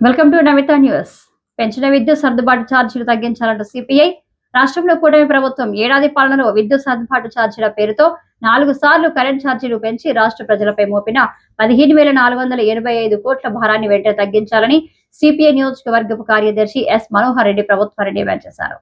Welcome to Namitha news. పెంచిన విద్యుత్ సర్దుబాటు ఛార్జీలు తగ్గించాలంటూ సిపిఐ రాష్ట్రంలో కూటమి ప్రభుత్వం ఏడాది పాలనలో విద్యుత్ సర్దుబాటు ఛార్జీల పేరుతో నాలుగు సార్లు కరెంట్ ఛార్జీలు పెంచి రాష్ట్ర ప్రజలపై మోపిన పదిహేను వేల నాలుగు వందల ఎనభై ఐదు కోట్ల భారాన్ని వెంటనే తగ్గించాలని సిపిఐ నియోజకవర్గపు కార్యదర్శి ఎస్ మనోహర్ రెడ్డి ప్రభుత్వాన్ని డిమాండ్ చేశారు.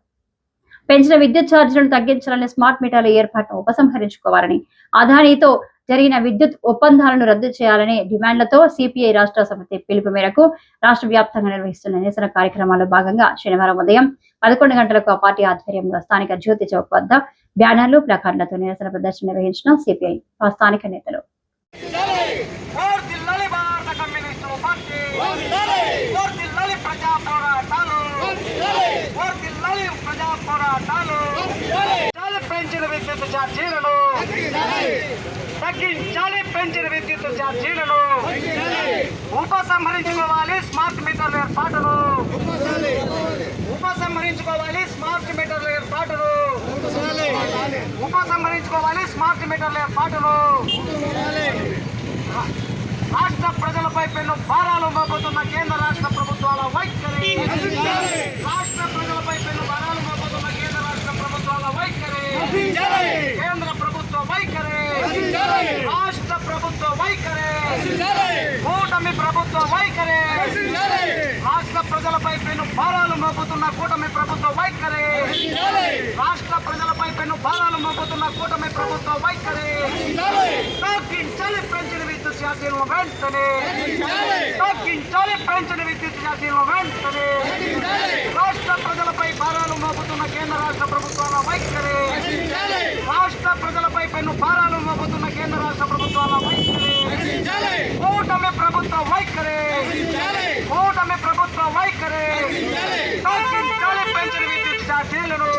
పెంచిన విద్యుత్ ఛార్జీలను తగ్గించాలని స్మార్ట్ మీటర్ల ఏర్పాటును ఉపసంహరించుకోవాలని అదానితో జరిగిన విద్యుత్ ఒప్పందాలను రద్దు చేయాలనే డిమాండ్లతో సిపిఐ రాష్ట్ర సమితి పిలుపు మేరకు రాష్ట్ర వ్యాప్తంగా నిర్వహిస్తున్న నిరసన కార్యక్రమాల్లో భాగంగా శనివారం ఉదయం పదకొండు గంటలకు ఆ పార్టీ ఆధ్వర్యంలో స్థానిక జ్యోతి చౌక్ వద్ద బ్యానర్లు ప్లకార్డులతో నిరసన ప్రదర్శన నిర్వహించిన సిపిఐ ఆ స్థానిక నేతలు. విద్యుత్ ఛార్జీలను తగ్గించాలి. పెంచిన విద్యుత్ ఛార్జీలను ఉపసంహరించుకోవాలి. స్మార్ట్ మీటర్ల ఏర్పాటును ఉపసంహరించుకోవాలి. స్మార్ట్ మీటర్ల ఏర్పాటును ఉపసంహరించుకోవాలి. స్మార్ట్ మీటర్ల ఏర్పాటును రాష్ట్ర ప్రజలపై పెను భారాలు మోపుతున్న కేంద్ర రాష్ట్ర ప్రభుత్వాల వైఖరి రాష్ట్ర ప్రజలపై పెన్ను భారాలు మోపుతున్న కేంద్ర రాష్ట్ర ప్రభుత్వాల వైఖరి కేంద్ర ప్రభుత్వ వైఖరి రాష్ట్ర ప్రభుత్వ వైఖరి కూటమి ప్రభుత్వ వైఖరి. రాష్ట్ర ప్రజలపై పెను భారాలు మోపుతున్న కూటమి ప్రభుత్వ వైఖరి. రాష్ట్ర ప్రజలపై పెను భారాలు మోపుతున్న కూటమి ప్రభుత్వ వైఖరి. తగ్గించాలి పెంచిన విద్యుత్ ఛార్జీలను వెంటనే. తగ్గించాలి పెంచిన విద్యుత్ ఛార్జీలను వెంటనే. రాష్ట్ర ప్రజలపై భారాలు మోపుతున్న కేంద్ర రాష్ట్ర ప్రభుత్వాల వైఖరి. రాష్ట్ర ప్రజలపై పెను భారాలు మోపుతున్న కేంద్ర రాష్ట్ర ప్రభుత్వాల వైఖరి కూటమి ప్రభుత్వ వైఖరి కూటమి ప్రభుత్వ వైఖరి తగ్గించాలి పెంచిన విద్యుత్ ఛార్జీలను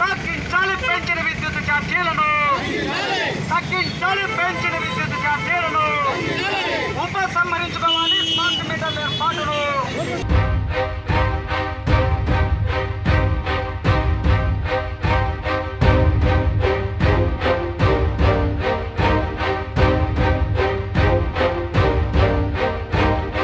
తగ్గించాలి పెంచిన విద్యుత్ ఛార్జీలను తగ్గించాలి పెంచిన విద్యుత్ ఛార్జీలను ఉపసంహరించుకోవాలి.